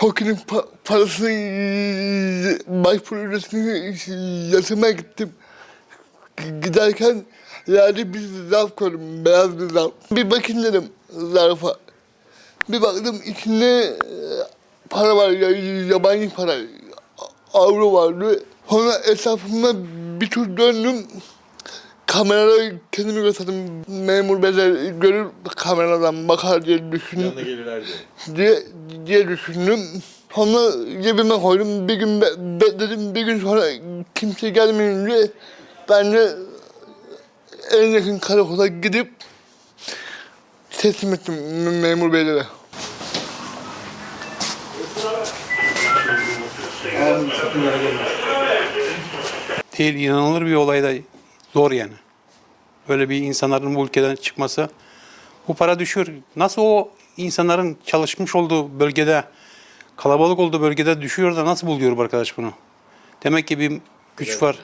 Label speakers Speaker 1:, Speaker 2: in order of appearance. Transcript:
Speaker 1: TOKİ'nin pa- parasını y- başvuru ücretini yatırmaya gittim. Giderken yerde bir zarf gördüm, beyaz bir zarf. Bir bakayım dedim zarfa. Bir baktım içinde e, para var, ya- yabancı para, avro vardı. Sonra etrafımda bir tur döndüm. Kamerada kendimi gösterdim. Memur beyler görür kameradan bakar diye düşündüm
Speaker 2: Yanına gelirlerdi.
Speaker 1: diye, diye düşündüm. Sonra cebime koydum. Bir gün be- bekledim. Bir gün sonra kimse gelmeyince ben de en yakın karakola gidip teslim ettim me- memur beylere.
Speaker 3: değil, inanılır bir olay da zor yani. Böyle bir insanların bu ülkeden çıkması. Bu para düşür. Nasıl o insanların çalışmış olduğu bölgede, kalabalık olduğu bölgede düşüyor da nasıl buluyor bu arkadaş bunu? Demek ki bir güç var.